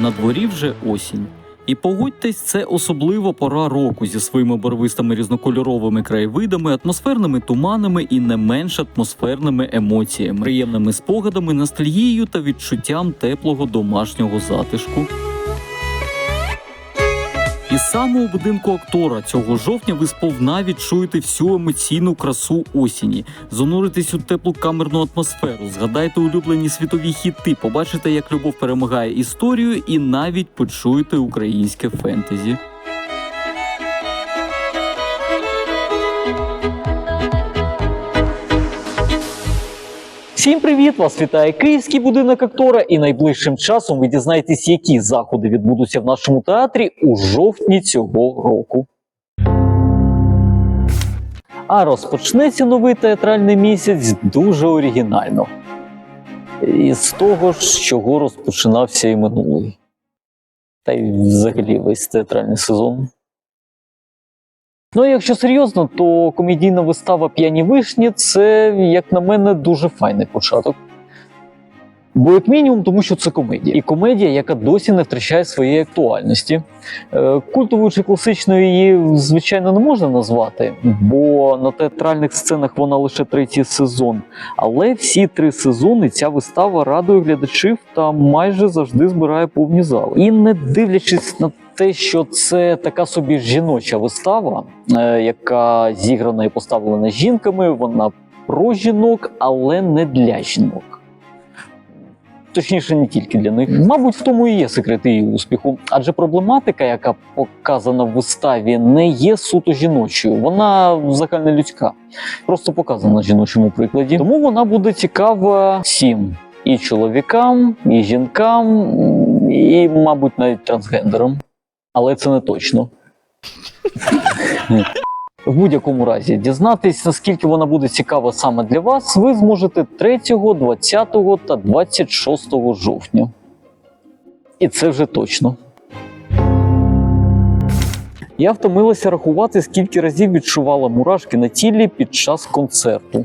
На дворі вже осінь. І погодьтесь, це особлива пора року зі своїми барвистими різнокольоровими краєвидами, атмосферними туманами і не менш атмосферними емоціями, приємними спогадами, ностальгією та відчуттям теплого домашнього затишку. І саме у будинку актора цього жовтня ви сповна відчуєте всю емоційну красу осені, зануритесь у теплу камерну атмосферу, згадайте улюблені світові хіти, побачите, як любов перемагає історію, і навіть почуєте українське фентезі. Всім привіт! Вас вітає Київський будинок актора, і найближчим часом ви дізнаєтесь, які заходи відбудуться в нашому театрі у жовтні цього року. А розпочнеться новий театральний місяць дуже оригінально. І з того з чого розпочинався і минулий. Та й взагалі весь театральний сезон. Ну, якщо серйозно, то комедійна вистава П'яні вишні це, як на мене, дуже файний початок. Бо, як мінімум, тому що це комедія. І комедія, яка досі не втрачає своєї актуальності. Е, Культовою чи класичною її, звичайно, не можна назвати, бо на театральних сценах вона лише третій сезон. Але всі три сезони ця вистава радує глядачів та майже завжди збирає повні зали. І не дивлячись на те, що це така собі жіноча вистава, е, яка зіграна і поставлена жінками, вона про жінок, але не для жінок. Точніше, не тільки для них. Мабуть, в тому і є секрет її успіху. Адже проблематика, яка показана в виставі, не є суто жіночою, вона загальнолюдська, просто показана на жіночому прикладі. Тому вона буде цікава всім і чоловікам, і жінкам, і, мабуть, навіть трансгендерам. Але це не точно. В будь-якому разі дізнатись, наскільки вона буде цікава саме для вас, ви зможете 3, 20 та 26 жовтня. І це вже точно. Я втомилася рахувати, скільки разів відчувала мурашки на тілі під час концерту.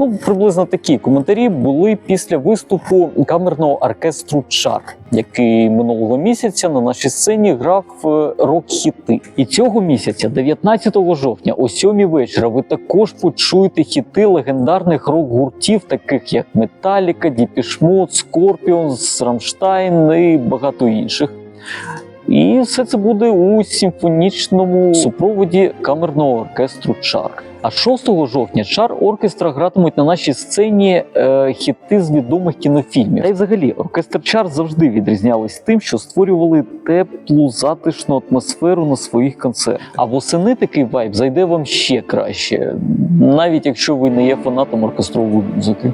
Ну, приблизно такі коментарі були після виступу камерного оркестру Чар, який минулого місяця на нашій сцені грав е, рок-хіти. І цього місяця, 19 жовтня, о 7 вечора, ви також почуєте хіти легендарних рок-гуртів, таких як Металіка, Діпішмот, Скорпіонс, Рамштайн і багато інших. І все це буде у симфонічному супроводі камерного оркестру Чар. А 6 жовтня Чар оркестра гратимуть на нашій сцені е, хіти з відомих кінофільмів. Та й взагалі оркестр Чар завжди відрізнялись тим, що створювали теплу, затишну атмосферу на своїх концертах. А восени такий вайб зайде вам ще краще, навіть якщо ви не є фанатом оркестрової музики.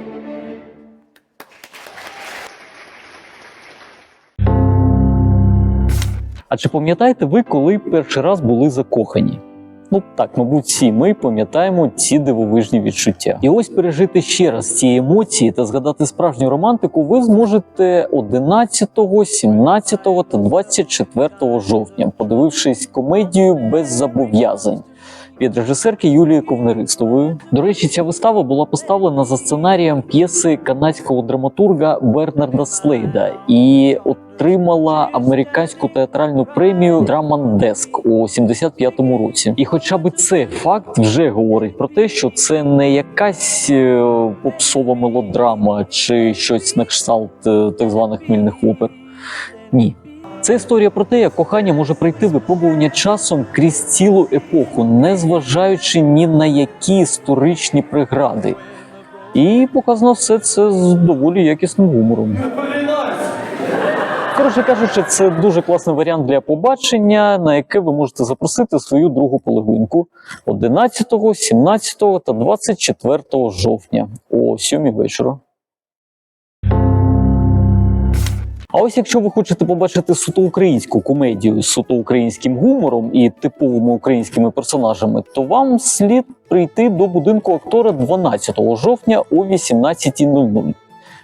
А чи пам'ятаєте ви, коли перший раз були закохані? Ну так, мабуть, всі ми пам'ятаємо ці дивовижні відчуття. І ось пережити ще раз ці емоції та згадати справжню романтику ви зможете 11, 17 та 24 жовтня, подивившись комедію без зобов'язань. Від режисерки Юлії Ковнеристової. До речі, ця вистава була поставлена за сценарієм п'єси канадського драматурга Бернарда Слейда і отримала американську театральну премію Desk у 75-му році. І хоча б цей факт вже говорить про те, що це не якась е, попсова мелодрама чи щось на кшталт е, так званих хмільних опер. Ні. Це історія про те, як кохання може пройти випробування часом крізь цілу епоху, не зважаючи ні на які історичні прегради. І показано все це з доволі якісним гумором. Коротше кажучи, це дуже класний варіант для побачення, на яке ви можете запросити свою другу половинку 11, 17 та 24 жовтня о 7 вечора. А ось якщо ви хочете побачити суто українську комедію з суто українським гумором і типовими українськими персонажами, то вам слід прийти до будинку актора 12 жовтня о 18.00.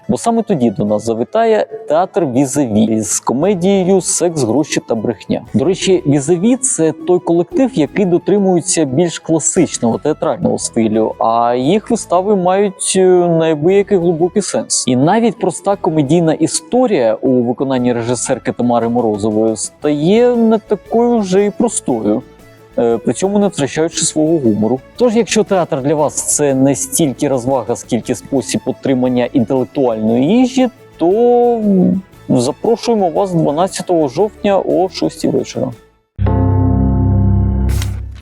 Бо саме тоді до нас завітає театр Візаві з комедією Секс, гроші та брехня. До речі, Візаві це той колектив, який дотримується більш класичного театрального стилю, а їх вистави мають е, неабиякий глибокий сенс. І навіть проста комедійна історія у виконанні режисерки Тамари Морозової стає не такою вже і простою. Е, При цьому не втрачаючи свого гумору. Тож, якщо театр для вас це не стільки розвага, скільки спосіб отримання інтелектуальної їжі, то запрошуємо вас 12 жовтня о 6 вечора.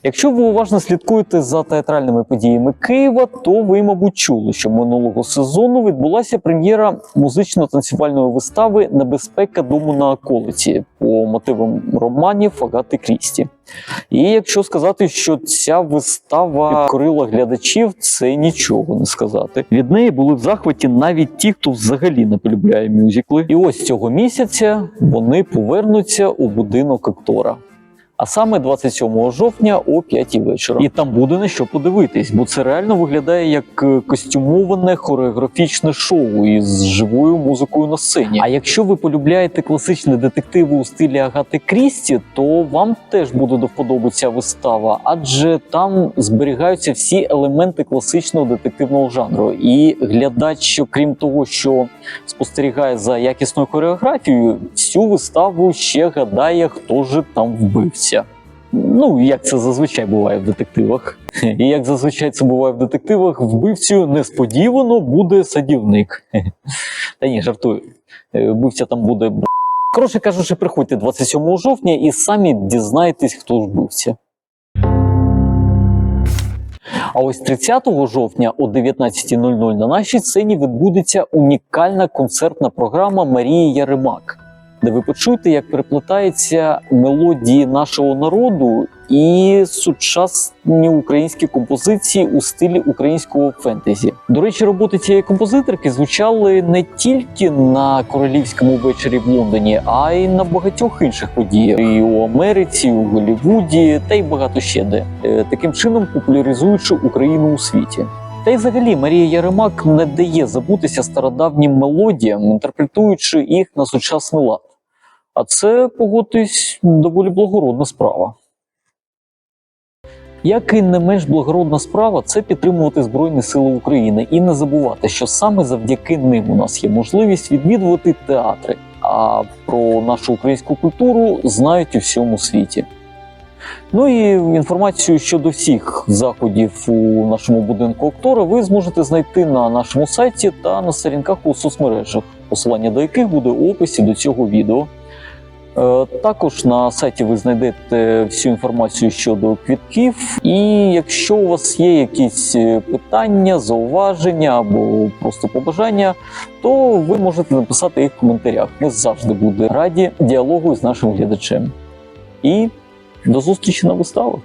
Якщо ви уважно слідкуєте за театральними подіями Києва, то ви, мабуть, чули, що минулого сезону відбулася прем'єра музично-танцювальної вистави Небезпека дому на околиці по мотивам романів Агати Крісті. І якщо сказати, що ця вистава підкорила глядачів, це нічого не сказати. Від неї були в захваті навіть ті, хто взагалі не полюбляє мюзикли. І ось цього місяця вони повернуться у будинок актора. А саме 27 жовтня о 5 вечора. І там буде на що подивитись, бо це реально виглядає як е, костюмоване хореографічне шоу із живою музикою на сцені. А якщо ви полюбляєте класичні детективи у стилі Агати Крісті, то вам теж буде до вподоби ця вистава, адже там зберігаються всі елементи класичного детективного жанру. І глядач, крім того, що спостерігає за якісною хореографією, всю виставу ще гадає, хто ж там вбивця. Ну, як це зазвичай буває в детективах. І як зазвичай це буває в детективах, вбивцю несподівано буде садівник. Та ні, жартую. Е, Вбивця там буде. Коротше кажучи, приходьте 27 жовтня і самі дізнаєтесь, хто ж вбивця. А ось 30 жовтня о 19.00 на нашій сцені відбудеться унікальна концертна програма Марії Яремак, де ви почуєте, як переплетаються мелодії нашого народу і сучасні українські композиції у стилі українського фентезі. До речі, роботи цієї композиторки звучали не тільки на королівському вечорі в Лондоні, а й на багатьох інших подіях і у Америці, і у Голлівуді, та й багато ще де. Е, Таким чином популяризуючи Україну у світі. Та й взагалі Марія Яремак не дає забутися стародавнім мелодіям, інтерпретуючи їх на сучасний лад. А це, погодьтесь, доволі благородна справа. Як і не менш благородна справа, це підтримувати Збройні Сили України і не забувати, що саме завдяки ним у нас є можливість відвідувати театри, а про нашу українську культуру знають у всьому світі. Ну і інформацію щодо всіх заходів у нашому будинку актора ви зможете знайти на нашому сайті та на сторінках у соцмережах, посилання до яких буде у описі до цього відео. Е, Також на сайті ви знайдете всю інформацію щодо квітків. І якщо у вас є якісь е, питання, зауваження або просто побажання, то ви можете написати їх в коментарях. Ми завжди будемо раді діалогу з нашим глядачем. І до зустрічі на виставах.